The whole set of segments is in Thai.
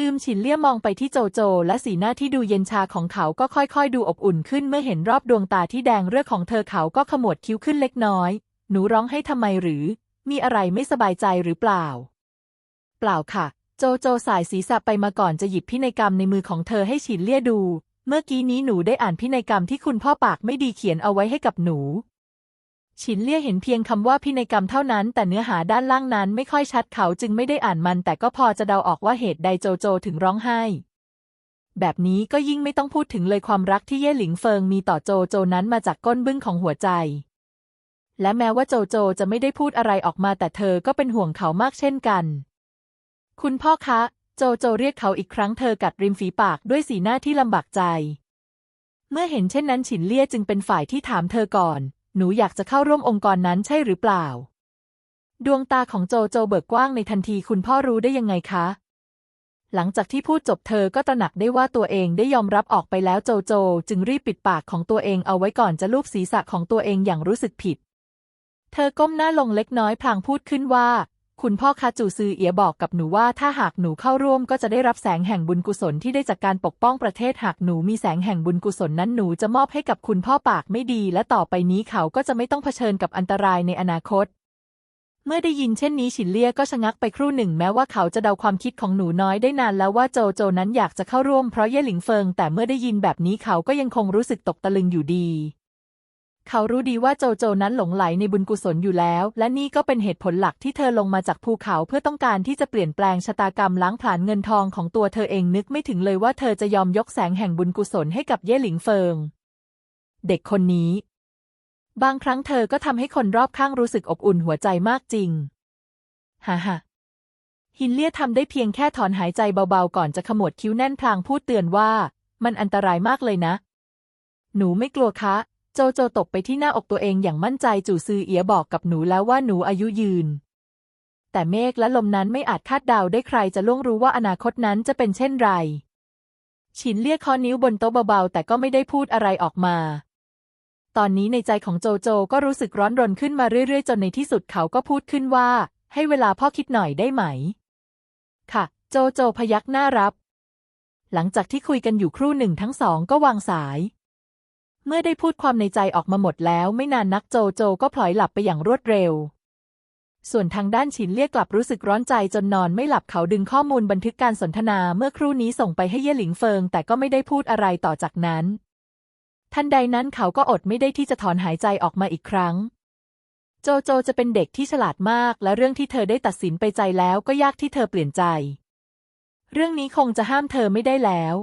อืมฉินเลี่ยมองไปที่โจโจ และสีหน้าที่ดูเย็นชาของเขาก็ค่อยๆ ดูอบอุ่นขึ้นเมื่อเห็นรอบดวงตาที่แดงเรื่อของเธอเขาก็ขมวดคิ้วขึ้นเล็กน้อย หนูร้องให้ทำไมหรือ มีอะไรไม่สบายใจหรือเปล่า เปล่าค่ะ โจโจสายศีรษะไปมาก่อนจะหยิบพินัยกรรมในมือของเธอให้ฉินเลี่ยดู เมื่อกี้นี้หนูได้อ่านพินัยกรรมที่คุณพ่อปากไม่ดีเขียนเอาไว้ให้กับหนู ฉินเลี่ยเห็นเพียงคำว่าพินัยกรรมเท่านั้น แต่เนื้อหาด้านล่างนั้นไม่ค่อยชัดเขาจึงไม่ได้อ่านมัน แต่ก็พอจะเดาออกว่าเหตุใดโจโจถึงร้องไห้ แบบนี้ก็ยิ่งไม่ต้องพูดถึงเลยความรักที่เย่หลิงเฟิงมีต่อโจโจนั้นมาจากก้นบึ้งของหัวใจ และแม้ว่าโจโจจะไม่ได้พูดอะไรออกมา แต่เธอก็เป็นห่วงเขามากเช่นกัน คุณพ่อคะ โจโจเรียกเขาอีกครั้งเธอกัดริมฝีปากด้วยสีหน้าที่ลำบากใจ เมื่อเห็นเช่นนั้นฉินเลี่ยจึงเป็นฝ่ายที่ถามเธอก่อน หนูอยากจะเข้าร่วมองค์กรนั้นใช่หรือเปล่า ดวงตาของโจโจเบิกกว้างในทันทีคุณพ่อรู้ได้ยังไงคะ หลังจากที่พูดจบเธอก็ตระหนักได้ว่าตัวเองได้ยอมรับออกไปแล้วโจโจ จึงรีบปิดปากของตัวเองเอาไว้ก่อนจะลูบศีรษะของตัวเองอย่างรู้สึกผิด เธอก้มหน้าลงเล็กน้อยพลางพูดขึ้นว่า คุณพ่อคาจูซือเอียบอกกับหนูว่าถ้าหากหนูเข้าร่วมก็จะได้รับแสงแห่งบุญกุศลที่ได้จากการปกป้องประเทศหากหนูมีแสงแห่งบุญกุศลนั้นหนูจะมอบให้กับคุณพ่อปากไม่ดี และต่อไปนี้เขาก็จะไม่ต้องเผชิญกับอันตรายในอนาคต เมื่อได้ยินเช่นนี้ฉินเลี่ยก็ชะงักไปครู่หนึ่งแม้ว่าเขาจะเดาความคิดของหนูน้อยได้นานแล้วว่าโจโจนั้นอยากจะเข้าร่วมเพราะเย่หลิงเฟิงแต่เมื่อได้ยินแบบนี้เขาก็ยังคงรู้สึกตกตะลึงอยู่ดี เขารู้ดีว่าโจโจนั้นหลงไหลในบุญกุศลอยู่แล้ว และนี่ก็เป็นเหตุผลหลักที่เธอลงมาจากภูเขาเพื่อต้องการที่จะเปลี่ยนแปลงชะตากรรมล้างผลาญเงินทองของตัวเธอเองนึกไม่ถึงเลยว่าเธอจะยอมยกแสงแห่งบุญกุศลให้กับเย่หลิงเฟิง เด็กคนนี้ บางครั้งเธอก็ทำให้คนรอบข้างรู้สึกอบอุ่นหัวใจมากจริงฮ่าฮ่าฮินเลี่ยทำได้เพียงแค่ถอนหายใจเบาๆก่อนจะขมวดคิ้วแน่นพลางพูดเตือนว่า มันอันตรายมากเลยนะ หนูไม่กลัวคะ โจโจตกไปที่หน้าอกตัวเองอย่างมั่นใจจู่ซือเอียบอกกับหนูแล้วว่าหนูอายุยืน แต่เมฆและลมนั้นไม่อาจคาดเดาได้ใครจะล่วงรู้ว่าอนาคตนั้นจะเป็นเช่นไร ฉินเลี่ยคอนิ้วบนโต๊ะเบาๆ แต่ก็ไม่ได้พูดอะไรออกมา ตอนนี้ในใจของโจโจก็รู้สึกร้อนรนขึ้นมาเรื่อยๆ จนในที่สุดเขาก็พูดขึ้นว่า ให้เวลาพ่อคิดหน่อยได้ไหม ค่ะ โจโจพยักหน้ารับ หลังจากที่คุยกันอยู่ครู่หนึ่งทั้งสองก็วางสาย เมื่อได้พูดความในใจออกมาหมดแล้วไม่นานนักโจโจก็พลอยหลับไปอย่างรวดเร็ว ส่วนทางด้านฉินเลี่ยกลับรู้สึกร้อนใจจนนอนไม่หลับเขาดึงข้อมูลบันทึกการสนทนาเมื่อครู่นี้ส่งไปให้เย่หลิงเฟิง แต่ก็ไม่ได้พูดอะไรต่อจากนั้น ทันใดนั้นเขาก็อดไม่ได้ที่จะถอนหายใจออกมาอีกครั้ง โจโจจะเป็นเด็กที่ฉลาดมาก และเรื่องที่เธอได้ตัดสินไปใจแล้วก็ยากที่เธอเปลี่ยนใจ เรื่องนี้คงจะห้ามเธอไม่ได้แล้ว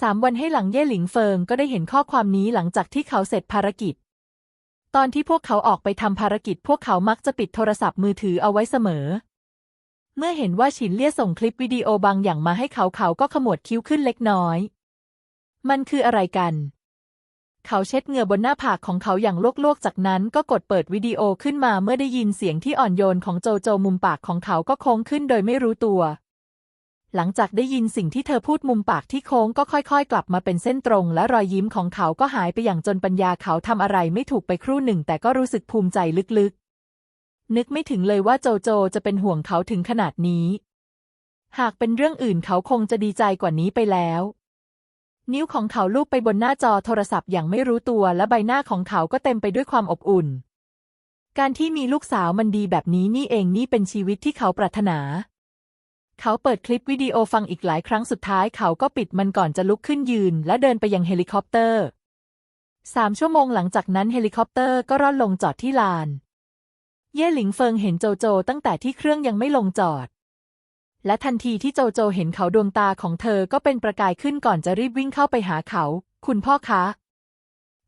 สามวันให้หลังเย่หลิงเฟิงก็ได้เห็นข้อความนี้หลังจากที่เขาเสร็จภารกิจ ตอนที่พวกเขาออกไปทำภารกิจ พวกเขามักจะปิดโทรศัพท์มือถือเอาไว้เสมอ เมื่อเห็นว่าฉินเลี่ยส่งคลิปวิดีโอบางอย่างมาให้เขาเขาก็ขมวดคิ้วขึ้นเล็กน้อย มันคืออะไรกัน เขาเช็ดเหงื่อบนหน้าผากของเขาอย่างลวกๆ จากนั้นก็กดเปิดวิดีโอขึ้นมาเมื่อได้ยินเสียงที่อ่อนโยนของโจโจมุมปากของเขาก็โค้งขึ้นโดยไม่รู้ตัว หลังจากได้ยินสิ่งที่เธอพูดมุมปากที่โค้งก็ค่อยๆ กลับมาเป็นเส้นตรง และรอยยิ้มของเขาก็หายไปอย่างจนปัญญาเขาทำอะไรไม่ถูกไปครู่หนึ่ง แต่ก็รู้สึกภูมิใจลึกๆ นึกไม่ถึงเลยว่าโจโจจะเป็นห่วงเขาถึงขนาดนี้ หากเป็นเรื่องอื่นเขาคงจะดีใจกว่านี้ไปแล้ว นิ้วของเขาลูบไปบนหน้าจอโทรศัพท์อย่างไม่รู้ตัวและใบหน้าของเขาก็เต็มไปด้วยความอบอุ่น การที่มีลูกสาวมันดีแบบนี้นี่เองนี่เป็นชีวิตที่เขาปรารถนา เขาเปิดคลิปวิดีโอฟังอีกหลายครั้งสุดท้ายเขาก็ปิดมันก่อนจะลุกขึ้นยืน และเดินไปยังเฮลิคอปเตอร์สามชั่วโมงหลังจากนั้นเฮลิคอปเตอร์ก็ร่อนลงจอดที่ลาน เย่หลิงเฟิงเห็นโจโจตั้งแต่ที่เครื่องยังไม่ลงจอด และทันทีที่โจโจเห็นเขาดวงตาของเธอก็เป็นประกายขึ้นก่อนจะรีบวิ่งเข้าไปหาเขา คุณพ่อคะ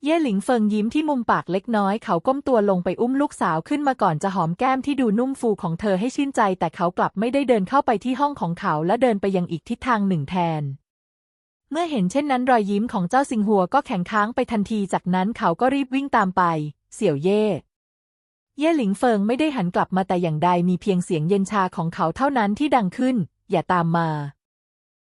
เย่หลิงเฟิงยิ้มที่มุมปากเล็กน้อย เขาก้มตัวลงไปอุ้มลูกสาวขึ้นมาก่อนจะหอมแก้มที่ดูนุ่มฟูของเธอให้ชื่นใจ แต่เขากลับไม่ได้เดินเข้าไปที่ห้องของเขาและเดินไปยังอีกทิศทางหนึ่งแทน เมื่อเห็นเช่นนั้นรอยยิ้มของเจ้าสิงหัวก็แข็งค้างไปทันทีจากนั้นเขาก็รีบวิ่งตามไป เสี่ยวเย่เย่หลิงเฟิงไม่ได้หันกลับมาแต่อย่างใดมีเพียงเสียงเย็นชาของเขาเท่านั้นที่ดังขึ้น อย่าตามมา